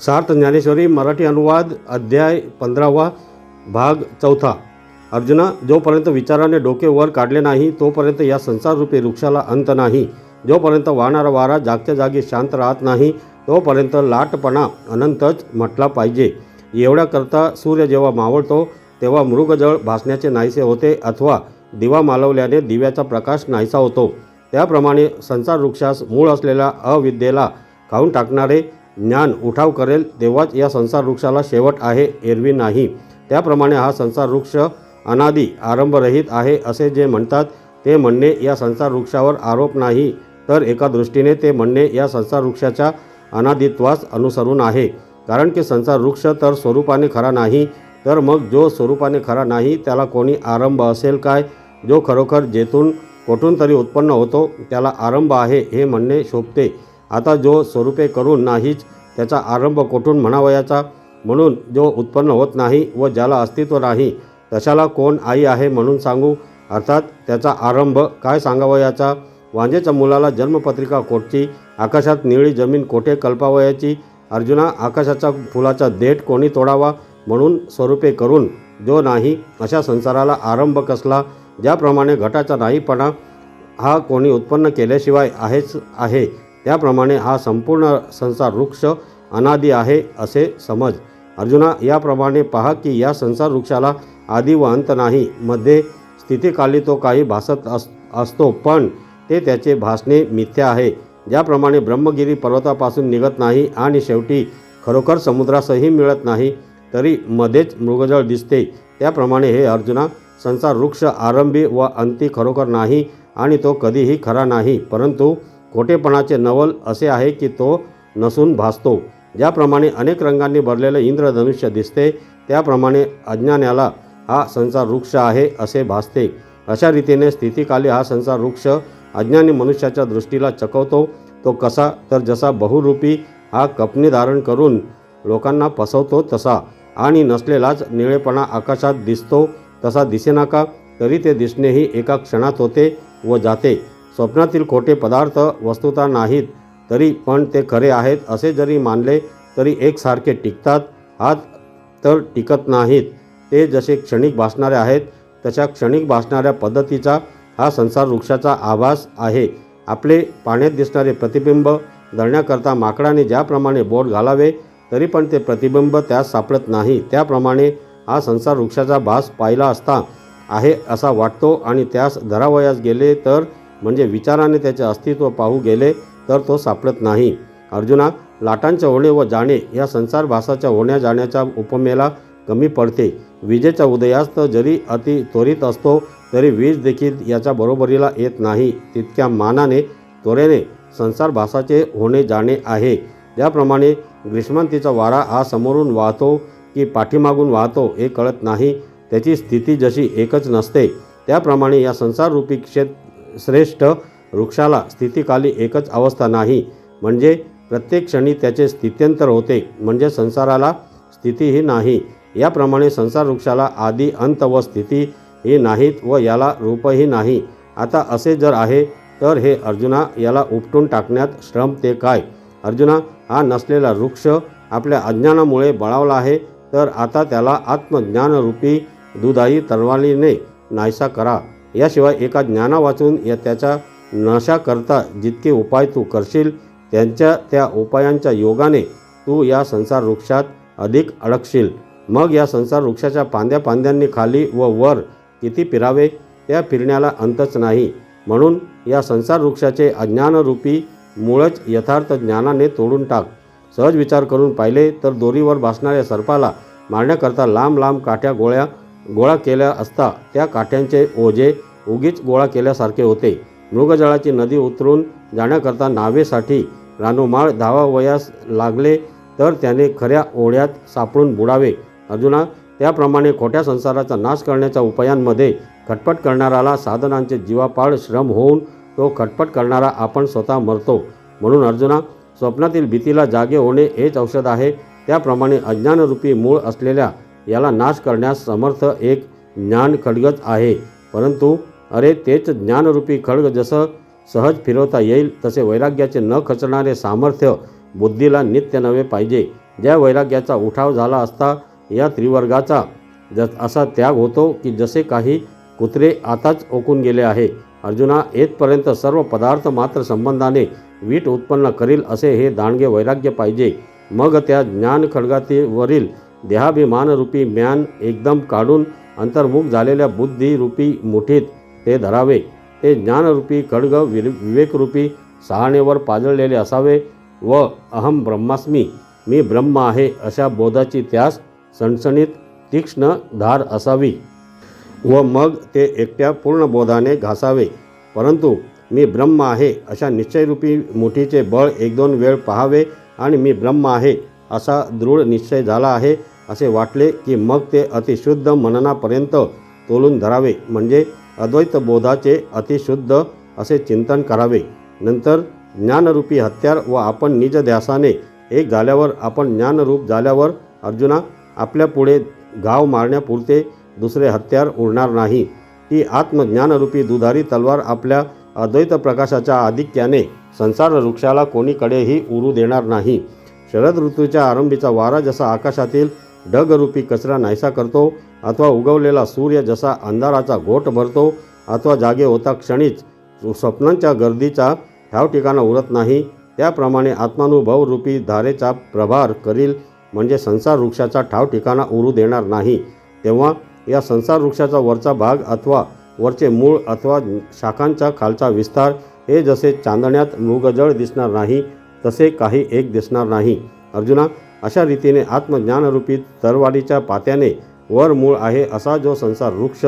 सार्थ ज्ञानेश्वरी मराठी अनुवाद अध्याय पंधरावा भाग चौथा. अर्जुना जोपर्यंत विचाराने डोके वर काढले नाही तोपर्यंत या संसाररूपी वृक्षाला अंत नाही. जोपर्यंत वाहणारा वारा जागच्या जागी शांत राहत नाही तोपर्यंत लाटपणा अनंतच म्हटला पाहिजे. एवढ्याकरता सूर्य जेव्हा मावळतो तेव्हा मृगजळ भासण्याचे नाहीसे होते अथवा दिवा मालवल्याने दिव्याचा प्रकाश नाहीसा होतो. त्याप्रमाणे संसार वृक्षास मूळ असलेल्या अविद्येला खाऊन टाकणारे ज्ञान उठाव करेल तेव्हाच या संसार वृक्षाला शेवट आहे एरवी नाही. त्याप्रमाणे हा संसार वृक्ष अनादी आरंभरहित आहे असे जे म्हणतात ते म्हणणे या संसार वृक्षावर आरोप नाही. तर एका दृष्टीने ते म्हणणे या संसार वृक्षाच्या अनादित्वास अनुसरून आहे. कारण की संसार वृक्ष तर स्वरूपाने खरा नाही तर मग जो स्वरूपाने खरा नाही त्याला कोणी आरंभ असेल काय? जो खरोखर जेथून कुठून तरी उत्पन्न होतो त्याला आरंभ आहे हे म्हणणे शोभते. आता जो स्वरूपे करून नाहीच त्याचा आरंभ कोठून म्हणावयाचा म्हणून जो उत्पन्न होत नाही व ज्याला अस्तित्व नाही तशाला कोण आई आहे म्हणून सांगू? अर्थात त्याचा आरंभ काय सांगावयाचा वांजेच्या मुलाला जन्मपत्रिका कोटची आकाशात निळी जमीन कोठे कल्पावयाची अर्जुना आकाशाचा फुलाचा देठ कोणी तोडावा? म्हणून स्वरूपे करून जो नाही अशा संसाराला आरंभ कसला? ज्याप्रमाणे घटाचा नाहीपणा हा कोणी उत्पन्न केल्याशिवाय आहेच आहे त्याप्रमाणे हा संपूर्ण संसार वृक्ष अनादी आहे असे समज. अर्जुना याप्रमाणे पहा की या संसार वृक्षाला आदी व अंत नाही. मध्ये स्थितीकाली तो काही भासत अस असतो पण ते त्याचे भासणे मिथ्या आहे. ज्याप्रमाणे ब्रह्मगिरी पर्वतापासून निघत नाही आणि शेवटी खरोखर समुद्रासही मिळत नाही तरी मध्येच मृगजळ दिसते. त्याप्रमाणे हे अर्जुना संसार वृक्ष आरंभी व अंती खरोखर नाही आणि तो कधीही खरा नाही परंतु खोटेपणाचे नवल असे आहे की तो नसून भासतो. ज्याप्रमाणे अनेक रंगांनी भरलेलं इंद्रधनुष्य दिसते त्याप्रमाणे अज्ञानाला हा संसार वृक्ष आहे असे भासते. अशा रीतीने स्थितीकाली हा संसार वृक्ष अज्ञानी मनुष्याच्या दृष्टीला चकवतो. तो कसा तर जसा बहुरूपी हा कपनी धारण करून लोकांना फसवतो तसा आणि नसलेलाच निळेपणा आकाशात दिसतो तसा दिसेना का? तरी ते दिसणेही एका क्षणात होते व जाते. स्वप्नातील खोटे पदार्थ वस्तुता नाहीत तरी पण ते खरे आहेत असे जरी मानले तरी एकसारखे टिकतात. हात तर टिकत नाहीत. ते जसे क्षणिक भासणारे आहेत तशा क्षणिक भासणाऱ्या पद्धतीचा हा संसार वृक्षाचा आभास आहे. आपले पाण्यात दिसणारे प्रतिबिंब धरण्याकरता माकडाने ज्याप्रमाणे बोट घालावे तरी पण ते प्रतिबिंब त्यास सापडत नाही. त्याप्रमाणे हा संसार वृक्षाचा भास पाहिला असता आहे असा वाटतो आणि त्यास धरावयास गेले तर म्हणजे विचाराने त्याचे अस्तित्व पाहू गेले तर तो सापडत नाही. अर्जुना लाटांच्या होणे व जाणे या संसार भासाच्या होण्या जाण्याच्या उपमेला कमी पडते. विजेच्या उदयास्त जरी अति त्वरित असतो तरी वीज देखील याच्या बरोबरीला येत नाही. तितक्या मानाने त्वरेने संसार भासाचे होणे जाणे आहे. ज्याप्रमाणे ग्रीष्मांतीचा वारा हा समोरून वाहतो की पाठीमागून वाहतो हे कळत नाही. त्याची स्थिती जशी एकच नसते. त्याप्रमाणे या संसाररूपी क्षेत्र श्रेष्ठ वृक्षाला स्थितीकाली एकच अवस्था नाही. म्हणजे प्रत्येक क्षणी त्याचे स्थित्यंतर होते. म्हणजे संसाराला स्थितीही नाही. याप्रमाणे संसार वृक्षाला आदी अंत व स्थिती ही नाहीत व याला रूपही नाही. आता असे जर आहे तर हे अर्जुना याला उपटून टाकण्यात श्रम ते काय? अर्जुना हा नसलेला वृक्ष आपल्या अज्ञानामुळे बळावला आहे तर आता त्याला आत्मज्ञानरूपी दुधाई तरवालीने नाहीसा करा. याशिवाय एका ज्ञाना वाचून या त्याच्या नशाकरता जितके उपाय तू करशील त्यांच्या त्या उपायांच्या योगाने तू या संसार वृक्षात अधिक अडकशील. मग या संसार वृक्षाच्या पांद्या पांद्यांनी खाली व वर किती फिरावे त्या फिरण्याला अंतच नाही. म्हणून या संसार वृक्षाचे अज्ञानरूपी मूळच यथार्थ ज्ञानाने तोडून टाक. सहज विचार करून पाहिले तर दोरीवर भासणाऱ्या सर्पाला मारण्याकरता लांब लांब काठ्या गोळ्या गोळा केल्या असता त्या काठ्यांचे ओझे उगीच गोळा केल्यासारखे होते. मृगजळाची नदी उतरून जाण्याकरता नावेसाठी रानोमाळ धावावयास लागले तर त्याने खऱ्या ओढ्यात सापडून बुडावे. अर्जुना त्याप्रमाणे खोट्या संसाराचा नाश करण्याच्या उपायांमध्ये खटपट करणाराला साधनांचे जीवापाड श्रम होऊन तो खटपट करणारा आपण स्वतः मरतो. म्हणून अर्जुना स्वप्नातील भीतीला जागे होणे हेच औषध आहे. त्याप्रमाणे अज्ञानरूपी मूळ असलेल्या याला नाश करण्यास समर्थ एक ज्ञान खडगत आहे. परंतु अरे तेच ज्ञानरूपी खडग जसं सहज फिरवता येईल तसे वैराग्याचे न खचणारे सामर्थ्य बुद्धीला नित्य नवे पाहिजे. ज्या वैराग्याचा उठाव झाला असता या त्रिवर्गाचा जस असा त्याग होतो की जसे काही कुत्रे आताच ओकून गेले आहे. अर्जुना येथपर्यंत सर्व पदार्थ मात्र संबंधाने वीट उत्पन्न करील असे हे दांडगे वैराग्य पाहिजे. मग त्या ज्ञान खडगातीवरील देहाभिमानरूपी म्यान एकदम काढून अंतर्मुख झालेल्या बुद्धिरूपी मुठीत ते धरावे. ते ज्ञानरूपी खड्ग विर विवेकरूपी सहाणेवर पाजळलेले असावे व अहम ब्रह्मास्मी मी ब्रह्म आहे अशा बोधाची त्यास सणसणीत तीक्ष्ण धार असावी व मग ते एकट्या पूर्ण बोधाने घासावे. परंतु मी ब्रह्म आहे अशा निश्चयरूपी मुठीचे बळ एक दोन वेळ पाहावे आणि मी ब्रह्म आहे असा दृढ निश्चय झाला आहे असे वाटले की मग ते अतिशुद्ध मननापर्यंत तोलून धरावे. म्हणजे अद्वैत बोधाचे अतिशुद्ध असे चिंतन करावे. नंतर ज्ञानरूपी हत्यार व आपण निज ध्यासाने एक झाल्यावर आपण ज्ञानरूप झाल्यावर अर्जुना आपल्या पुढे मारण्यापुरते दुसरे हत्यार उरणार नाही. ती आत्मज्ञानरूपी दुधारी तलवार आपल्या अद्वैत प्रकाशाच्या आधिक्याने संसार वृक्षाला कोणीकडेही उरू देणार नाही. शरद ऋतूच्या आरंभीचा वारा जसा आकाशातील ढगरूपी कचरा नाहीसा करतो अथवा उगवलेला सूर्य जसा अंधाराचा घोट भरतो अथवा जागे होता क्षणीच स्वप्नांच्या गर्दीचा ह्याव ठिकाणा उरत नाही त्याप्रमाणे आत्मानुभवरूपी धारेचा प्रभार करील म्हणजे संसार वृक्षाचा ठाव ठिकाणा उरू देणार नाही. तेव्हा या संसार वृक्षाचा वरचा भाग अथवा वरचे मूळ अथवा शाखांचा खालचा विस्तार हे जसे चांदण्यात मृगजळ दिसणार नाही तसे काही एक दिसणार नाही. अर्जुना अशा रीतीने आत्मज्ञानरूपी तरवाडीच्या पात्याने वर मूळ आहे असा जो संसार वृक्ष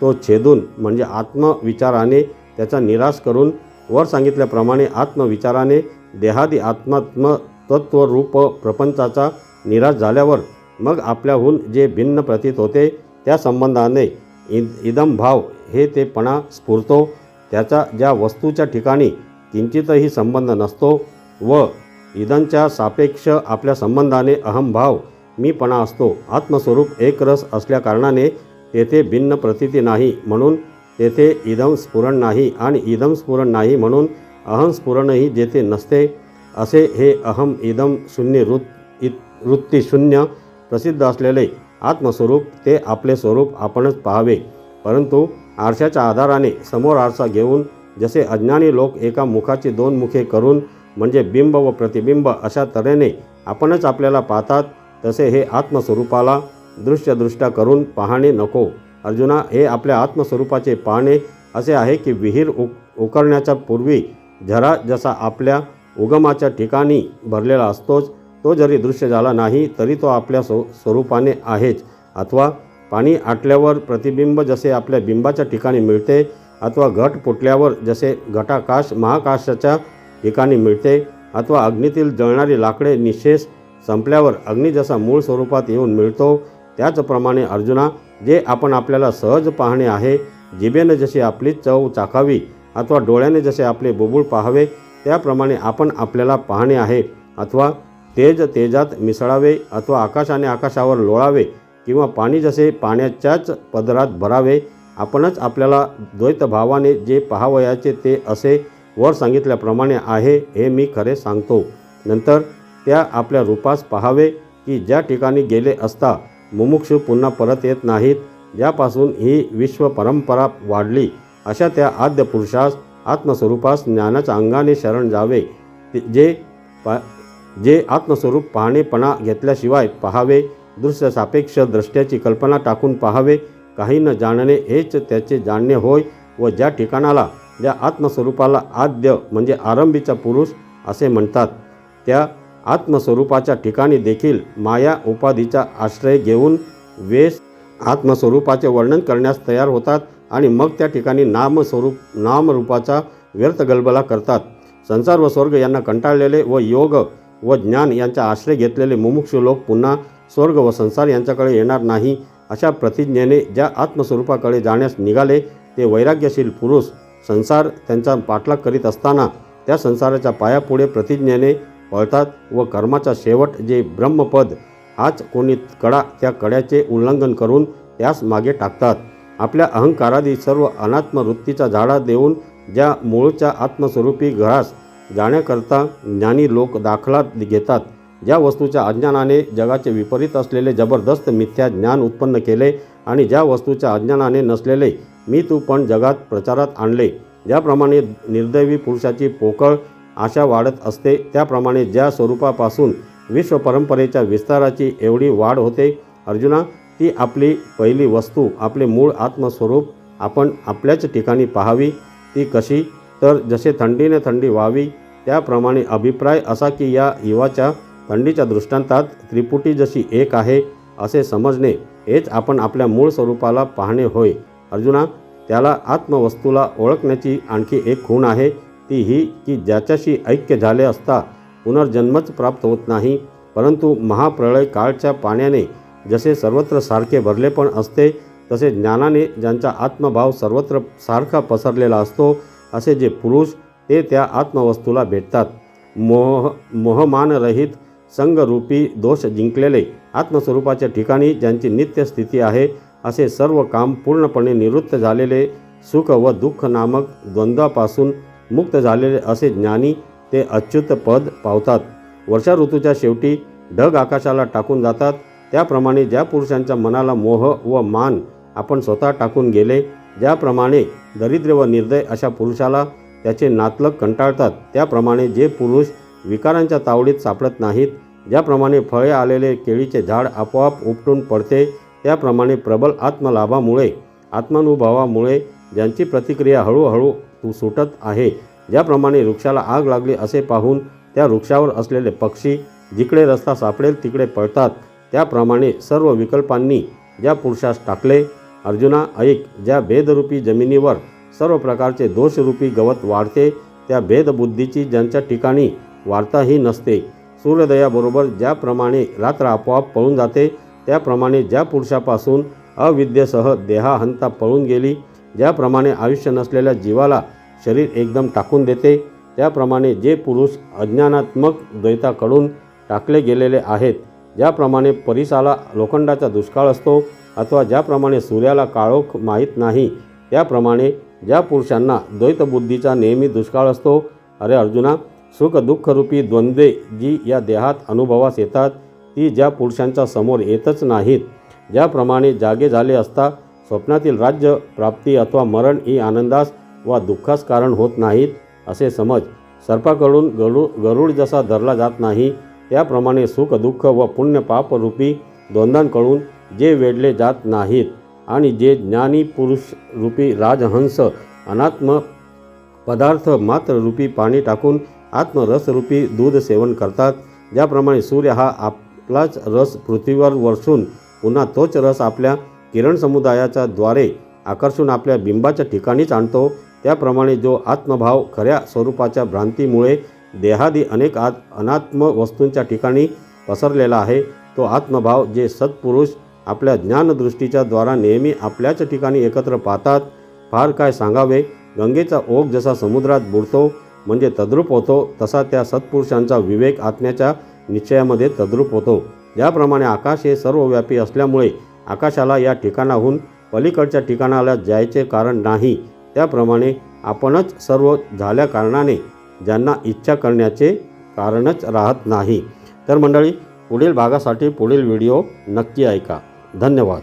तो छेदून म्हणजे आत्मविचाराने त्याचा निराश करून वर सांगितल्याप्रमाणे आत्मविचाराने देहादी आत्मात्म तत्वरूप प्रपंचाचा निराश झाल्यावर मग आपल्याहून जे भिन्न प्रतीत होते त्या संबंधाने इद इदम भाव हे ते पणा स्फुरतो त्याचा ज्या वस्तूच्या ठिकाणी किंचितही संबंध नसतो व इदांच्या सापेक्ष आपल्या संबंधाने अहमभाव मीपणा असतो. आत्मस्वरूप एकरस असल्याकारणाने तेथे भिन्न प्रतीती नाही म्हणून तेथे इदम स्फुरण नाही आणि इदम स्फुरण नाही म्हणून अहम स्फुरणही जेथे नसते असे हे अहम इदम शून्य वृत् इत शून्य प्रसिद्ध असलेले आत्मस्वरूप ते आपले स्वरूप आपणच पाहावे. परंतु आरशाच्या आधाराने समोर आरसा घेऊन जसे अज्ञानी लोक एका मुखाची दोन मुखे करून म्हणजे बिंब व प्रतिबिंब अशा तऱ्हेने आपणच आपल्याला पाहतात तसे हे आत्मस्वरूपाला दृश्यदृष्ट्या करून पाहणे नको. अर्जुना हे आपल्या आत्मस्वरूपाचे पाहणे असे आहे की विहीर उक उकरण्याच्या पूर्वी झरा जसा आपल्या उगमाच्या ठिकाणी भरलेला असतोच तो जरी दृश्य झाला नाही तरी तो आपल्या स्व स्वरूपाने आहेच. अथवा पाणी आटल्यावर प्रतिबिंब जसे आपल्या बिंबाच्या ठिकाणी मिळते अथवा घट फुटल्यावर जसे घटाकाश महाकाशाच्या ठिकाणी मिळते अथवा अग्नीतील जळणारी लाकडे निशेष संपल्यावर अग्नी जसा मूळ स्वरूपात येऊन मिळतो त्याचप्रमाणे अर्जुना जे आपण आपल्याला सहज पाहणे आहे जिभेनं जशी आपली चव चाखावी अथवा डोळ्याने जसे आपले बुबुळ पाहावे त्याप्रमाणे आपण आपल्याला पाहणे आहे अथवा तेज तेजात मिसळावे अथवा आकाशाने आकाशावर लोळावे किंवा पाणी जसे पाण्याच्याच पदरात भरावे आपणच आपल्याला द्वैतभावाने जे पाहावयाचे ते असे वर सांगितल्याप्रमाणे आहे हे मी खरे सांगतो. नंतर त्या आपल्या रूपास पाहावे की ज्या ठिकाणी गेले असता मुमुक्षू पुन्हा परत येत नाहीत ज्यापासून ही विश्व परंपरा वाढली अशा त्या आद्य पुरुषास आत्मस्वरूपास ज्ञानाच्या अंगाने शरण जावे ते- जे पा जे आत्मस्वरूप पाहणेपणा घेतल्याशिवाय पाहावे दृश्य सापेक्ष दृष्ट्याची कल्पना टाकून पाहावे काही न जाणणे हेच त्याचे जाणणे होय व ज्या ठिकाणाला ज्या आत्मस्वरूपाला आद्य म्हणजे आरंभीचा पुरुष असे म्हणतात त्या आत्मस्वरूपाच्या ठिकाणी देखील माया उपाधीचा आश्रय घेऊन वेश आत्मस्वरूपाचे वर्णन करण्यास तयार होतात आणि मग त्या ठिकाणी नामस्वरूप नामरूपाचा व्यर्थ गलबला करतात. संसार व स्वर्ग यांना कंटाळलेले व योग व ज्ञान यांचा आश्रय घेतलेले मुमुक्षु लोक पुन्हा स्वर्ग व संसार यांच्याकडे येणार नाही अशा प्रतिज्ञेने ज्या आत्मस्वरूपाकडे जाण्यास निघाले ते वैराग्यशील पुरुष संसार त्यांचा पाठलाग करीत असताना त्या संसाराच्या पायापुढे प्रतिज्ञेने पळतात व कर्माचा शेवट जे ब्रह्मपद हाच कोणी कडा त्या कड्याचे उल्लंघन करून त्यास मागे टाकतात. आपल्या अहंकारादी सर्व अनात्मवृत्तीचा झाडा देऊन ज्या मूळच्या आत्मस्वरूपी घरास जाण्याकरता ज्ञानी लोक दाखला घेतात ज्या वस्तूच्या अज्ञानाने जगाचे विपरीत असलेले जबरदस्त मिथ्या ज्ञान उत्पन्न केले आणि ज्या वस्तूच्या अज्ञानाने नसलेले मी तू पण जगात प्रचारात आणले. ज्याप्रमाणे निर्दैवी पुरुषाची पोकळ आशा वाढत असते त्याप्रमाणे ज्या स्वरूपापासून विश्व परंपरेच्या विस्ताराची एवढी वाढ होते अर्जुना ती आपली पहिली वस्तू आपले मूळ आत्मस्वरूप आपण आपल्याच ठिकाणी पाहावी. ती कशी? तर जसे थंडीने थंडी व्हावी त्याप्रमाणे अभिप्राय असा की या युवाच्या थंडीच्या दृष्टांतात त्रिपुटी जशी एक आहे असे समजणे हेच आपण आपल्या मूळ स्वरूपाला पाहणे होय. अर्जुना त्याला आत्मवस्तूला ओळखण्याची आणखी एक खूण आहे. ती ही की ज्याच्याशी ऐक्य झाले असता पुनर्जन्मच प्राप्त होत नाही परंतु महाप्रळय काळच्या पाण्याने जसे सर्वत्र सारखे भरले पण असते तसे ज्ञानाने ज्यांचा आत्मभाव सर्वत्र सारखा पसरलेला असतो असे जे पुरुष ते त्या आत्मवस्तूला भेटतात. मोह मोहमानरहित संगरूपी दोष जिंकलेले आत्मस्वरूपाच्या ठिकाणी ज्यांची नित्य स्थिती आहे असे सर्व काम पूर्णपणे निवृत्त झालेले सुख व दुःख नामक द्वंद्वापासून मुक्त झालेले असे ज्ञानी ते अच्युत पद पावतात. वर्षा ऋतूच्या शेवटी ढग आकाशाला टाकून जातात. त्याप्रमाणे ज्या पुरुषांच्या मनाला मोह व मान आपण स्वतः टाकून गेले ज्याप्रमाणे दरिद्र व निर्दय अशा पुरुषाला त्याचे नातलग कंटाळतात. त्याप्रमाणे जे पुरुष विकारांच्या तावडीत सापडत नाहीत ज्याप्रमाणे फळे आलेले केळीचे झाड आपोआप उपटून पडते त्याप्रमाणे प्रबल आत्मलाभामुळे आत्मानुभवामुळे ज्यांची प्रतिक्रिया हळूहळू तू सुटत आहे ज्याप्रमाणे वृक्षाला आग लागली असे पाहून त्या वृक्षावर असलेले पक्षी जिकडे रस्ता सापडेल तिकडे पळतात. त्याप्रमाणे सर्व विकल्पांनी ज्या पुरुषास टाकले अर्जुना ऐक ज्या भेदरूपी जमिनीवर सर्व प्रकारचे दोषरूपी गवत वाढते त्या भेदबुद्धीची ज्यांच्या ठिकाणी वार्ताही नसते. सूर्योदयाबरोबर ज्याप्रमाणे रात्र आपोआप पळून जाते त्याप्रमाणे ज्या पुरुषापासून अविद्येसह देहाहंता पळून गेली ज्याप्रमाणे आयुष्य नसलेल्या जीवाला शरीर एकदम टाकून देते त्याप्रमाणे जे पुरुष अज्ञानात्मक द्वैताकडून टाकले गेलेले आहेत ज्याप्रमाणे परिसाला लोखंडाचा दुष्काळ असतो अथवा ज्याप्रमाणे सूर्याला काळोख माहीत नाही त्याप्रमाणे ज्या पुरुषांना द्वैतबुद्धीचा नेहमी दुष्काळ असतो अरे अर्जुना सुख दुःखरूपी द्वंद्वे जी या देहात अनुभवास येतात ती ज्या पुरुषांच्या समोर येतच नाहीत ज्याप्रमाणे जागे झाले असता स्वप्नातील राज्य प्राप्ती अथवा मरण ही आनंदास वा दुःखास कारण होत नाहीत असे समज सर्पाकडून गरु गरुड जसा धरला जात नाही त्याप्रमाणे सुख दुःख व पुण्य पापरूपी द्वंद्वांकडून जे वेढले जात नाहीत आणि जे ज्ञानी पुरुष रूपी राजहंस अनात्म पदार्थ मात्र रूपी पाणी टाकून आत्मरसरूपी दूध सेवन करतात ज्याप्रमाणे सूर्य हा आप आपलाच रस पृथ्वीवर वरसून पुन्हा तोच रस आपल्या किरण समुदायाच्या द्वारे आकर्षून आपल्या बिंबाच्या ठिकाणीच आणतो. त्याप्रमाणे जो आत्मभाव खऱ्या स्वरूपाच्या भ्रांतीमुळे देहादी अनेक आत अनात्म वस्तूंच्या ठिकाणी पसरलेला आहे तो आत्मभाव जे सत्पुरुष आपल्या ज्ञानदृष्टीच्या द्वारा नेहमी आपल्याच ठिकाणी एकत्र पाहतात फार काय सांगावे? गंगेचा ओघ जसा समुद्रात बुडतो म्हणजे तद्रूप होतो तसा त्या सत्पुरुषांचा विवेक आत्म्याच्या निश्चयामध्ये तद्रूप होतो. ज्याप्रमाणे आकाश हे सर्वव्यापी असल्यामुळे आकाशाला या ठिकाणाहून पलीकडच्या ठिकाणाला जायचे कारण नाही. त्याप्रमाणे आपणच सर्व झाल्या कारणाने ज्यांना इच्छा करण्याचे कारणच राहत नाही. तर मंडळी पुढील भागासाठी पुढील व्हिडिओ नक्की ऐका. धन्यवाद.